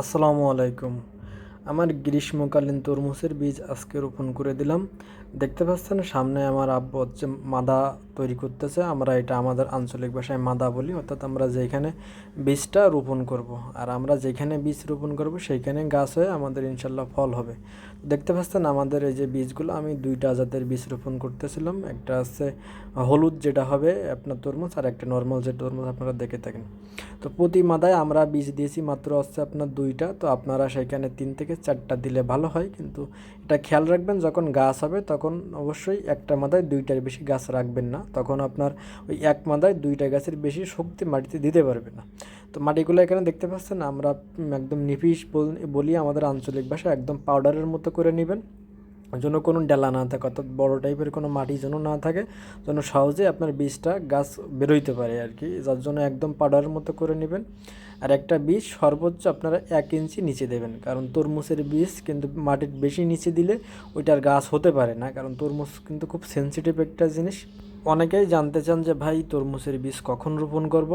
আসসালামু আলাইকুম। আমার গ্রীষ্মকালীন তরমুজের বীজ আজকে রোপণ করে দিলাম। দেখতে পাচ্ছেন সামনে আমার আব্বু হচ্ছে মাদা তৈরি করতেছে। আমরা এটা আমাদের আঞ্চলিক ভাষায় মাদা বলি, অর্থাৎ আমরা যেখানে বীজটা রোপণ করব। আর আমরা যেখানে বীজ রোপণ করব, সেইখানে গাছ হয়ে আমাদের ইনশাল্লাহ ফল হবে। দেখতে পাচ্ছেন আমাদের এই যে বীজগুলো, আমি দুইটা জাতের বীজ রোপণ করতেছিলাম। একটা আছে হলুদ, যেটা হবে আপনার তরমুজ, আর একটা নর্মাল যে তরমুজ আপনারা দেখে থাকেন। তো প্রতি মাদায় আমরা বীজ দিয়েছি মাত্র হচ্ছে আপনার দুইটা। তো আপনারা সেখানে তিন থেকে চারটা দিলে ভালো হয়, কিন্তু এটা খেয়াল রাখবেন, যখন গাছ হবে তখন অবশ্যই একটা মাদায় দুইটার বেশি গাছ রাখবেন না। তখন আপনার ওই এক মাদায় দুইটা গাছের বেশি শক্তি মাটিতে দিতে পারবে না। তো মাটিগুলো এখানে দেখতে পাচ্ছেন, আমরা একদম নিফিস বলি আমাদের আঞ্চলিক ভাষা, একদম পাউডারের মতো করে নেবেন। যেন কোনো ডেলা না থাকে, অর্থাৎ বড়ো টাইপের কোনো মাটি যেন না থাকে, যেন সহজে আপনার বীজটা গাছ বেরোইতে পারে আর কি। যার জন্য একদম পাউডারের মতো করে নেবেন। আর একটা বীজ সর্বোচ্চ আপনারা এক ইঞ্চি নিচে দেবেন, কারণ তরমুজের বীজ কিন্তু মাটির বেশি নিচে দিলে ওইটার গাছ হতে পারে না, কারণ তরমুজ কিন্তু খুব সেন্সিটিভ একটা জিনিস। অনেকেই জানতে চান যে, ভাই, তরমুজের বীজ কখন রোপণ করব?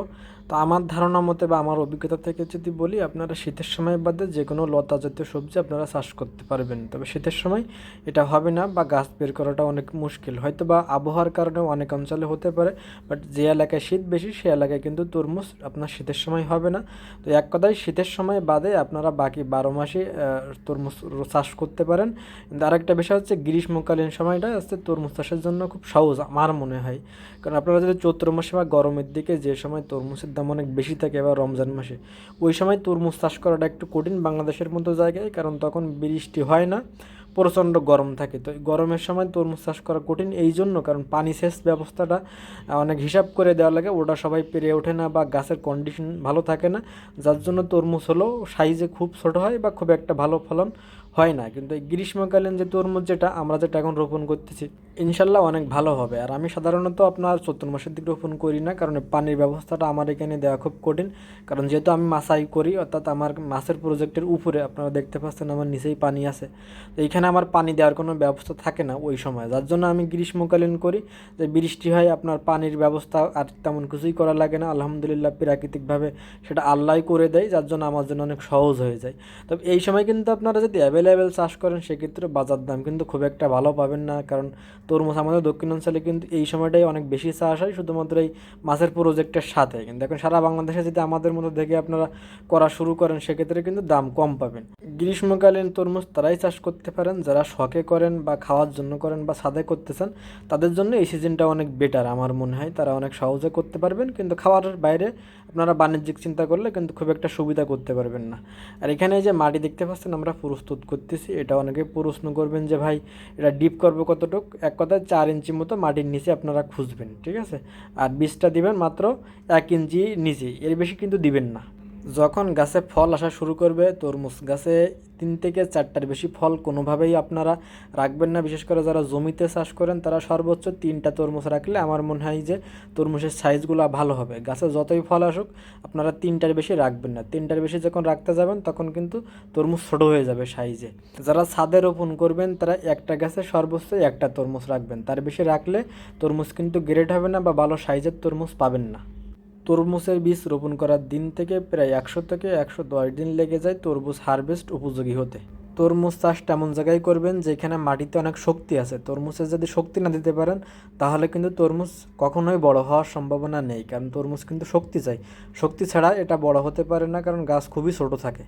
তো আমার ধারণা মতে বা আমার অভিজ্ঞতা থেকে যদি বলি, আপনারা শীতের সময় বাদে যে কোনো লতা জাতীয় সবজি আপনারা চাষ করতে পারবেন। তবে শীতের সময় এটা হবে না বা গাছ বের করাটা অনেক মুশকিল। হয়তো বা আবহাওয়ার কারণে অনেক অঞ্চলে হতে পারে, বাট যে এলাকায় শীত বেশি, সে এলাকায় কিন্তু তরমুজ আপনার শীতের সময় হবে না। তো এক কথায় শীতের সময় বাদে আপনারা বাকি বারো মাসে তরমুজ চাষ করতে পারেন। কিন্তু আরেকটা বিষয় হচ্ছে, গ্রীষ্মকালীন সময়টা হচ্ছে তরমুজ চাষের জন্য খুব সহজ, আমার মনে হয়। কারণ আপনারা যদি চৈত্র মাসে বা গরমের দিকে যে সময় তরমুজের দাম অনেক বেশি থাকে বা রমজান মাসে, ওই সময় তরমুজ চাষ করাটা একটু কঠিন বাংলাদেশের মতো জায়গায়, কারণ তখন বৃষ্টি হয় না, প্রচণ্ড গরম থাকে। তো গরমের সময় তরমুজ চাষ করা কঠিন এই জন্য, কারণ পানি সেচ ব্যবস্থাটা অনেক হিসাব করে দেওয়া লাগে, ওটা সবাই পেরে ওঠে না বা গাছের কন্ডিশন ভালো থাকে না, যার জন্য তরমুজ হলেও সাইজে খুব ছোট হয় বা খুব একটা ভালো ফলন হয় না। কিন্তু এই গ্রীষ্মকালীন যে তরমুজ যেটা, আমরা যেটা এখন রোপণ করতেছি, ইনশাল্লাহ অনেক ভালো হবে। আর আমি সাধারণত আপনার চৈত্র মাসের দিকে রোপণ করি না, কারণ পানির ব্যবস্থাটা আমার এখানে দেওয়া খুব কঠিন। কারণ যেহেতু আমি মাছাই করি, অর্থাৎ আমার মাছের প্রজেক্টের উপরে আপনারা দেখতে পাচ্ছেন আমার নিচেই পানি আছে। তো এইখানে আমার পানি দেওয়ার কোনো ব্যবস্থা থাকে না ওই সময়। যার জন্য আমি গ্রীষ্মকালীন করি। যে বৃষ্টি হয়, আপনার পানির ব্যবস্থা আর তেমন কিছুই করা লাগে না। আলহামদুলিল্লাহ, প্রাকৃতিকভাবে সেটা আল্লাহ করে দেয়, যার জন্য আমার জন্য অনেক সহজ হয়ে যায়। তবে এই সময় কিন্তু আপনারা যদি অ্যাভেলেবেল চাষ করেন, সেক্ষেত্রে বাজার দাম কিন্তু খুব একটা ভালো পাবেন না। কারণ তরমুজ আমাদের দক্ষিণাঞ্চলে কিন্তু এই সময়টাই অনেক বেশি চাষ হয়, শুধুমাত্র এই মাছের প্রজেক্টের সাথে। কিন্তু এখন সারা বাংলাদেশে যদি আমাদের মতো দেখে আপনারা করা শুরু করেন, সেক্ষেত্রে কিন্তু দাম কম পাবেন। গ্রীষ্মকালীন তরমুজ তারাই চাষ করতে পারেন, যারা শখে করেন বা খাওয়ার জন্য করেন বা সাদে করতে চান, তাদের জন্য এই সিজনটা অনেক বেটার আমার মনে হয়। তারা অনেক সহজে করতে পারবেন, কিন্তু খাওয়ার বাইরে আপনারা বাণিজ্যিক চিন্তা করলে কিন্তু খুব একটা সুবিধা করতে পারবেন না। আর এখানে যে মাটি দেখতে পাচ্ছেন, আমরা প্রস্তুত করতেছি, এটা অনেকে প্রশ্ন করবেন যে, ভাই, এটা ডিপ করব কতটুক? এক কথায় চার ইঞ্চি মতো মাটির নিচে আপনারা খুঁজবেন, ঠিক আছে? আর বীজটা দিবেন মাত্র এক ইঞ্চি নিচে, এর বেশি কিন্তু দিবেন না। যখন গাছে ফল আসা শুরু করবে, তরমুজ গাছে তিন থেকে চারটার বেশি ফল কোনোভাবেই আপনারা রাখবেন না। বিশেষ করে যারা জমিতে চাষ করেন, তারা সর্বোচ্চ তিনটা তরমুজ রাখলে আমার মনে হয় যে তরমুজের সাইজগুলো ভালো হবে। গাছে যতই ফল আসুক, আপনারা তিনটার বেশি রাখবেন না। তিনটার বেশি যখন রাখতে যাবেন, তখন কিন্তু তরমুজ ছোটো হয়ে যাবে সাইজে। যারা ছাদে রোপণ করবেন, তারা একটা গাছে সর্বোচ্চ একটা তরমুজ রাখবেন। তার বেশি রাখলে তরমুজ কিন্তু গ্রেড হবে না বা ভালো সাইজের তরমুজ পাবেন না। তরমুজের বীজ রোপণ করার দিন থেকে প্রায় একশো থেকে একশো দশ দিন লেগে যায় তরমুজ হারভেস্ট উপযোগী হতে। তরমুজ চাষ তেমন জায়গায় করবেন যেখানে মাটিতে অনেক শক্তি আছে। তরমুজে যদি শক্তি না দিতে পারেন, তাহলে কিন্তু তরমুজ কখনোই বড় হওয়ার সম্ভাবনা নেই, কারণ তরমুজ কিন্তু শক্তি চাই। শক্তি ছাড়া এটা বড় হতে পারে না, কারণ গাছ খুবই ছোটো থাকে।